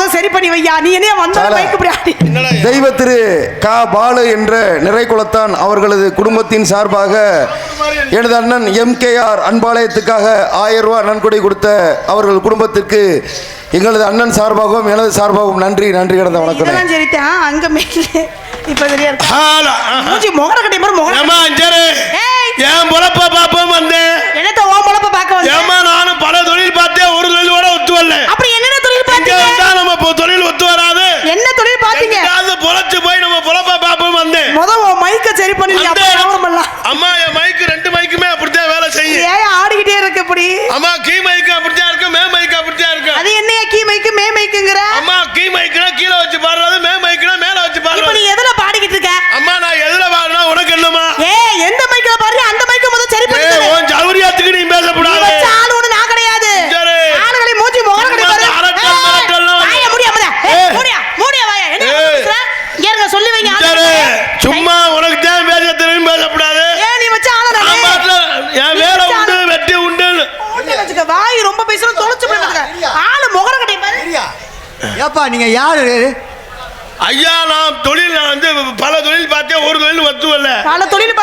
முத சரி பண்ணி வையா. நீ என்ன வந்த சாலா. மைக் இப்படி ஆடி என்னடா இது? தெய்வ திரு கா பாலு என்ற நிறைகுலத்தான் அவர்களது குடும்பத்தின் சார்பாக எனது அண்ணன் எம்கேஆர் அன்பாலயத்துக்காக ஆயிரம் ரூபாய் நன்கொடை கொடுத்த அவர்கள் குடும்பத்திற்கு எங்களது அண்ணன் சார்பாகவும் எனது சார்பாகவும் நன்றி நன்றி கிடந்த வணக்கம். சரிதான் அங்க மேல. இப்ப ஆஹா. மூஞ்சி முகர கட்டி மாதிரி முகர என் பொழப்ப பாப்போம் வந்தேன். என்னத்த ஓ பொழப்ப பார்க்க வந்து? ஏம்மா நானும் பல தொழில் பார்த்தேன் ஒரு தொழிலோட ஒத்து வரல. அப்படி என்னென்ன தொழில் இங்க பாத்தீங்க வந்தா நம்ம இப்போ தொழில் ஒத்து வராது. என்ன தொழில் பாத்தீங்க எங்கிட்டாவது பொழைச்சு போய் நம்ம பொழப்ப பாப்போம் வந்தேன். முத உன் மைக்க சரி பண்ணி அந்த அப்ப வியாபாரம் பண்ணலாம் அம்மா என் மைக்கு ரெண்டு மைக்குமே அப்படித்தான் வேலை செய்யும். ஏன் ஆடிக்கிட்டே இருக்கு இப்படி? அம்மா கீ மைக்கு அப்படித்தான் இருக்கு மே மைக்கு அப்படித்தான் இருக்கு. அது என்னையா கீ மைக்கு மே மைக்குங்கிற அம்மா கீ மைக்குனா கீழே வச்சு பாடுறது மே மைக்குனா மேல வச்சு இப்ப நீ பாடுறது எதுல பாடிக்கிட்டு இருக்க அம்மா நான் எதுல பாடுனா உனக்கு என்னமா ஏ எந்த மைக்ல பாடுறியோ அந்த மைக்க முத சரி ஏ பண்ணி கொடு. உன் சௌரியத்துக்கு நீ நீ பேசக்கூடாது வச்ச ஆளு ஒண்ணு நான் கிடையாது சரி. ஆளுகளை மூஞ்சி முகர கட்டி சும்மா பாரு இந்த அரட்டல் ஏய், மிரட்டல்லாம் வாயை மூடியா முத. ஏய், ஏய். மூடியா மூடியா வாயா என்ன ஏய். பேசுற? இங்க இருங்க சொல்லி வைங்க சரி ஆளுங்களுக்கு. சும்மா உனக்கு தான் பேச தெரியும் பேசக்கூடாது ஏன் நீ வச்ச ஆளு நான் நானே? பாட்டுல என் நீ வேலை வச்ச உண்டு ஆளு. வெட்டி உண்டு ஒண்ணும் வச்சுக்க, வாய் ரொம்ப பேசுறது தொலைச்சு போய் பாத்துக்க. ஆளு முகர கட்டி பாரு நீங்க யாரு? ஐயா நான் தொழில் நான் வந்து பல தொழில் பார்த்தேன் ஒரு தொழில் ஒத்து வரல பல தொழில்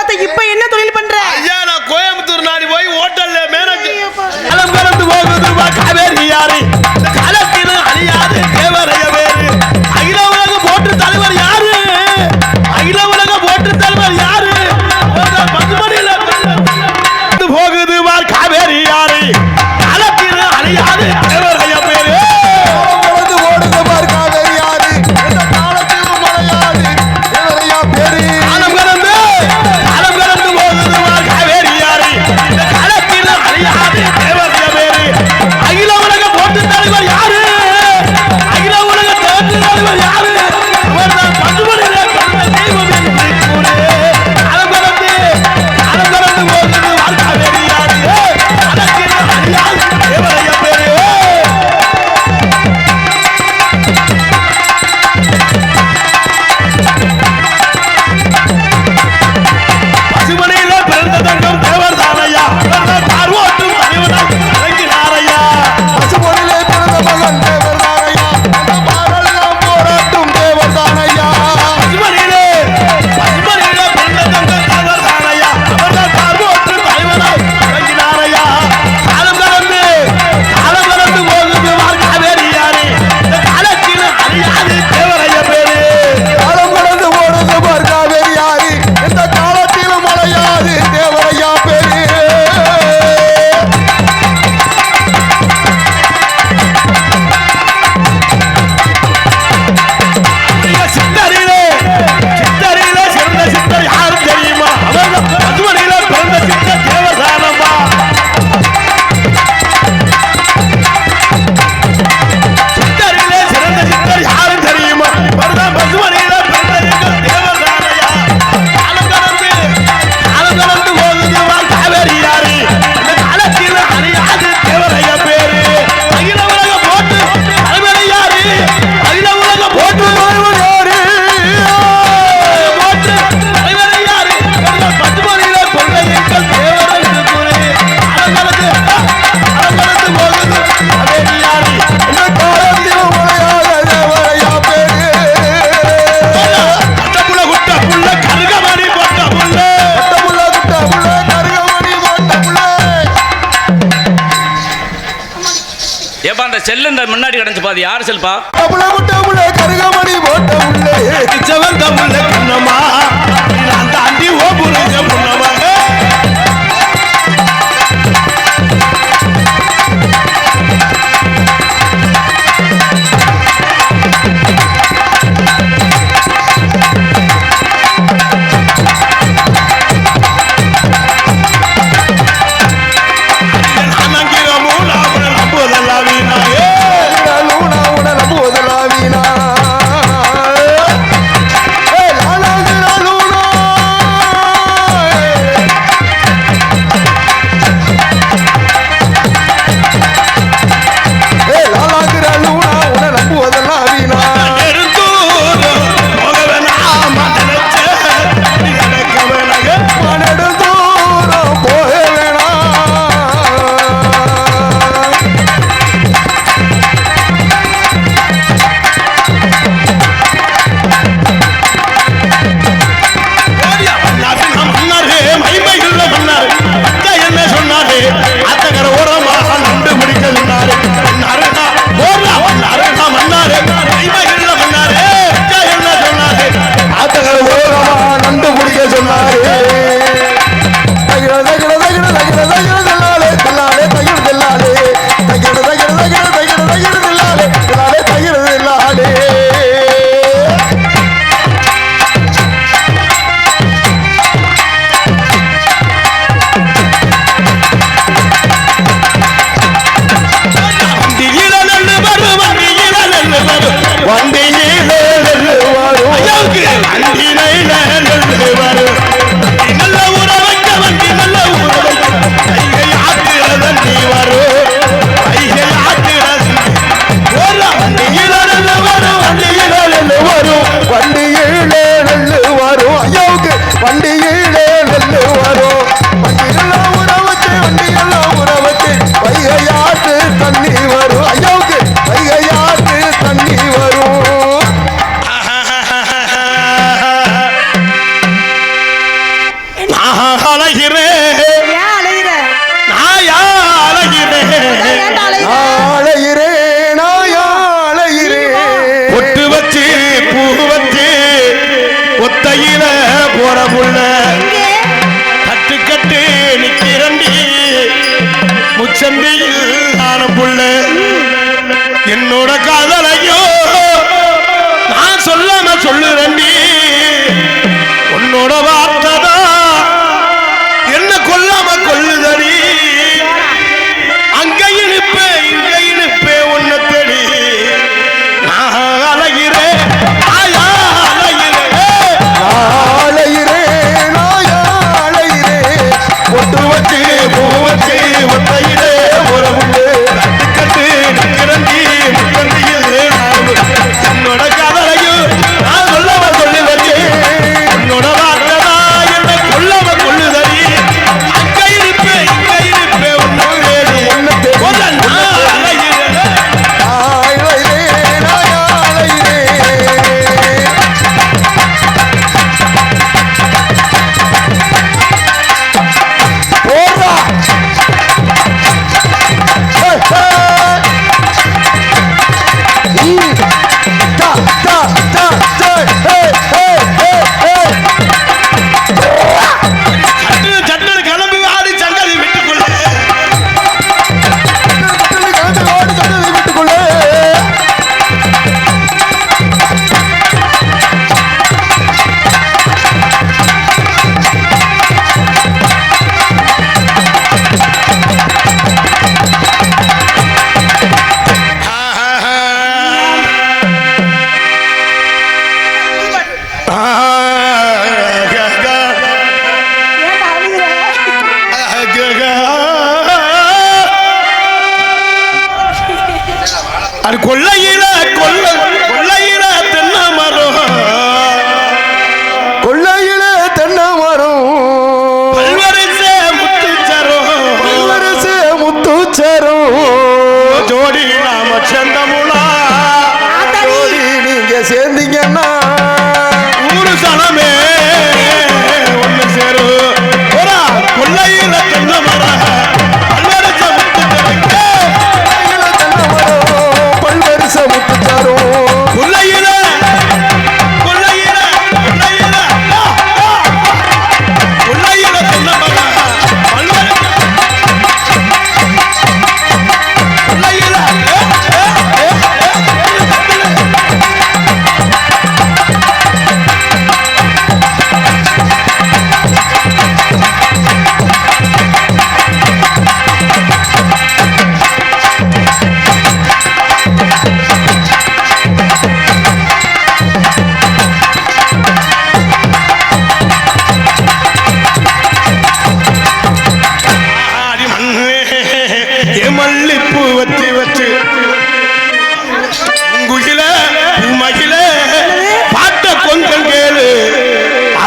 செல்பா அது யார் செல்பா?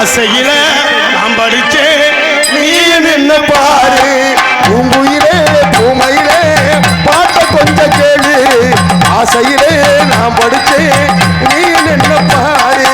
ஆசையில நான் படிச்சேன் நீ நின்று பாரு. பூங்குயிலே பூமையிலே பாட்ட கொஞ்சம் கேளு. ஆசையிலே நான் படிச்சேன் நீ நின்று பாரு.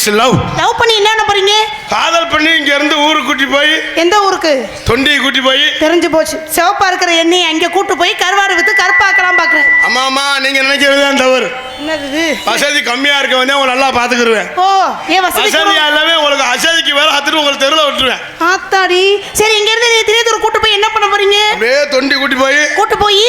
இஸ் லவ் லவ் பண்ணி என்ன போறீங்க? காதல் பண்ணி இங்க இருந்து ஊருக்கு கூட்டி போய் எந்த ஊருக்கு? தொண்டியை கூட்டி போய் தெரிஞ்சு போச்சு. சிவப்பா இருக்கிற எண்ணெயை அங்க கூட்டு போய் கருவாடு வித்து கருப்பாக்கலாம் பாக்குறேன் அம்மா அம்மா நீங்க நினைக்கிறது தான் தவறு. என்னது? வசதி கம்மியா இருக்க வந்து உங்களை நல்லா பாத்துக்கிருவேன் ஓ ஏன் வசதி வசதியா எல்லாமே உங்களுக்கு அசதிக்கு வேற அத்துட்டு உங்களுக்கு தெருவில் விட்டுருவேன். ஆத்தாடி. சரி இங்க இருந்து நீ திரியத்தூர் கூட்டு போய் என்ன பண்ண போறீங்க? அப்படியே தொண்டி கூட்டி போய் கூட்டு போய்?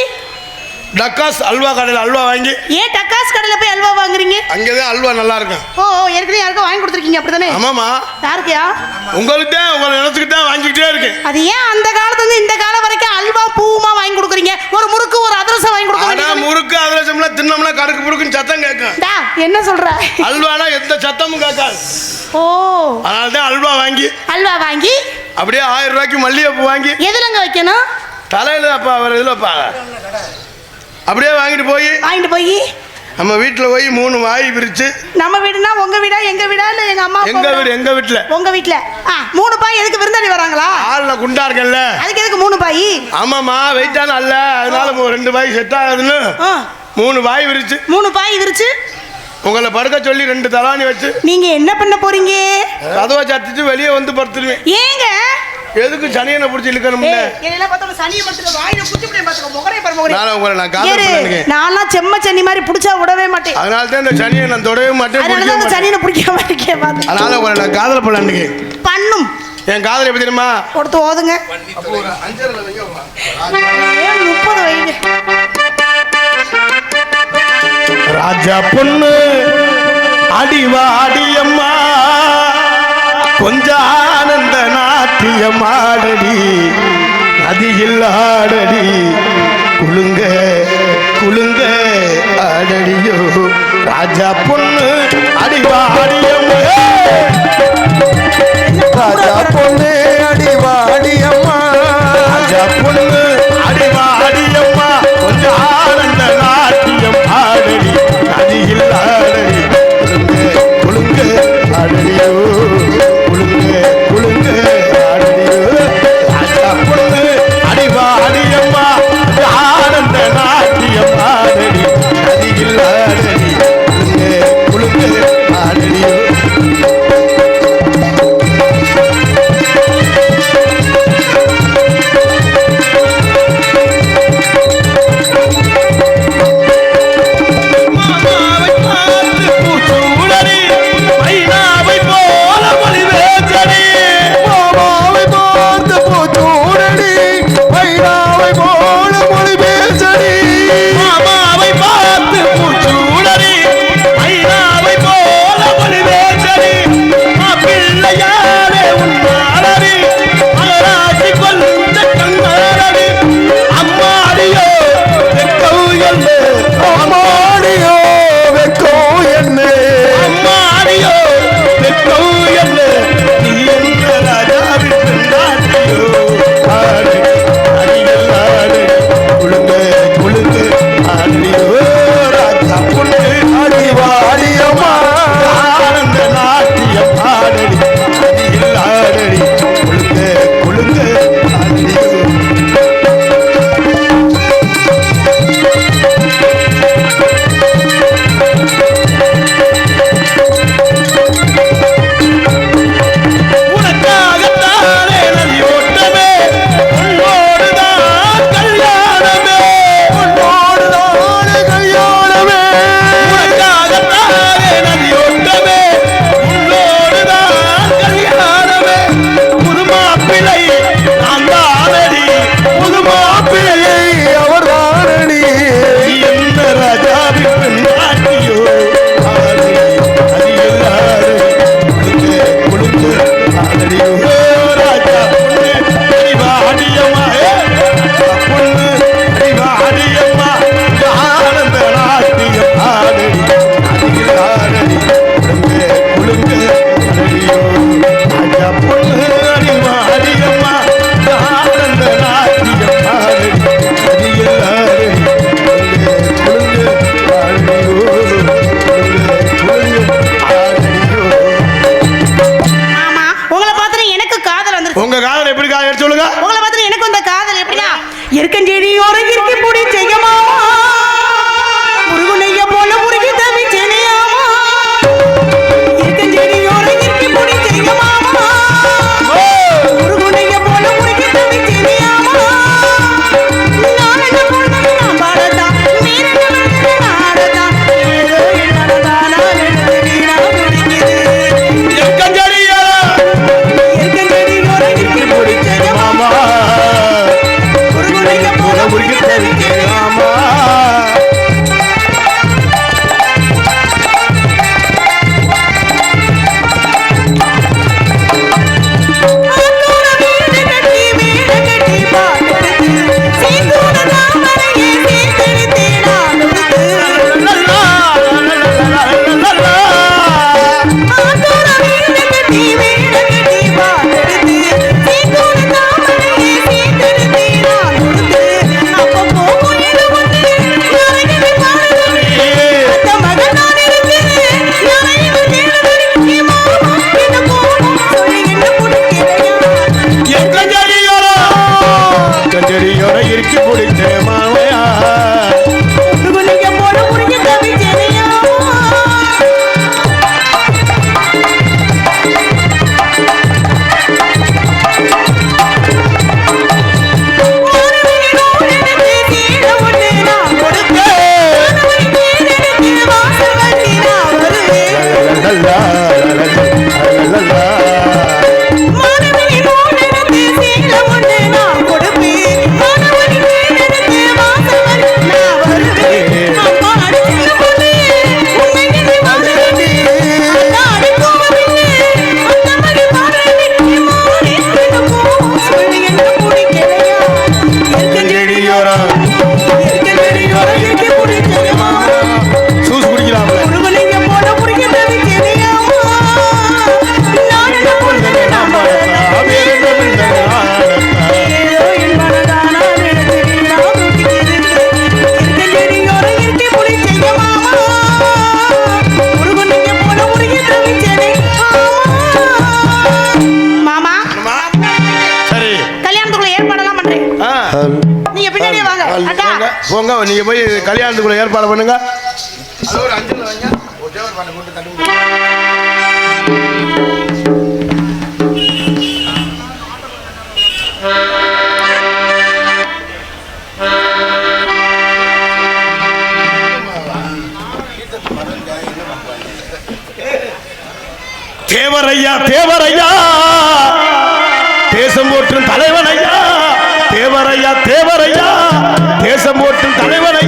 டக்காஸ் அல்வா கடையில் அல்வா வாங்கி ஏன் டக்காஸ் கடையில அல்வா வாங்குறீங்க? அங்கேதான் அல்வா நல்லா இருக்கும் ஓ ஏற்கனவே யாருக்கும் வாங்கி கொடுத்துருக்கீங்க அப்படிதானே? ஆமாமா யாருக்குயா? உங்களுக்கு தான் உங்களை நினைச்சுக்கிட்டு தான் வாங்கிக்கிட்டே இருக்கேன். அது ஏன் அந்த காலத்துல இருந்து இந்த காலம் வரைக்கும் அல்வா பூமா வாங்கி கொடுக்குறீங்க? ஒரு முறுக்கு ஒரு அதிரசம் வாங்கி கொடுக்க முறுக்கு அதிரசம்லாம் தின்னோம்னா கடுக்கு முறுக்குன்னு சத்தம் கேட்கும். டா, என்ன சொல்ற? அல்வானா எந்த சத்தமும் கேட்காது. ஓ. அதனால தான் அல்வா வாங்கி அல்வா வாங்கி? அப்படியே ஆயிரம் ரூபாய்க்கு மல்லிகைப்பூ வாங்கி எதுலங்க வைக்கணும்? தலையில அப்பா அவர் இதுலப்பா அப்படியே வாங்கிட்டு போய் வாங்கிட்டு போய்? நம்ம வீட்டில் போய் மூணு வாய் பிரிச்சு நம்ம வீடுனா உங்க வீடா எங்க வீடா இல்ல எங்க அம்மா எங்க வீடா? எங்க வீட்டில் உங்க வீட்ல. மூணு பாய் எதுக்கு விருந்தாளி வராங்களா? ஆள்ல குண்டா இருக்கேன்ல. அதுக்கு எதுக்கு மூணு பாய்? ஆமாம்மா வெயிட்டான அல்ல அதனால ரெண்டு வாய் செட் ஆகுதுன்னு. மூணு வாய் விரிச்சு. மூணு பாய் விரிச்சு. உங்களை படுக்க சொல்லி ரெண்டு தலாணி வச்சு. நீங்க என்ன பண்ண போறீங்க? கதவை சத்திட்டு வெளியே வந்து படுத்துருவேன். ஏங்க? எதுக்கு சனியனை பிடிச்சி உங்களை நான் செம்ம சனி மாதிரி பிடிச்சா விடவே மாட்டேன். அதனால தான் இந்த சனியை நான் தொடவே மாட்டேன் அதனால பிடிக்க தான் மாட்டேன். சனியை பிடிக்காம இருக்கேன் பாத்து. அதனால உங்களை நான் காதல் பண்ணலான்னு பண்ணும். என் காதல் எப்படி தெரியுமா? கொடுத்து ஓதுங்க. முப்பது வைங்க ராஜா பொண்ணு அடிவா அடியம்மா கொஞ்ச ஆனந்த நாட்டியம் ஆடடி நதியில் ஆடடி. குழுங்க குழுங்க ஆடடியோ ராஜா பொண்ணு அடிவா எக்கஞ்சடியோட இறுக்கி தேவரையா தேவரையா. தேசம் போற்றும் தலைவனையா. தேவரையா தேவரையா. தேசம் போற்றும் தலைவனை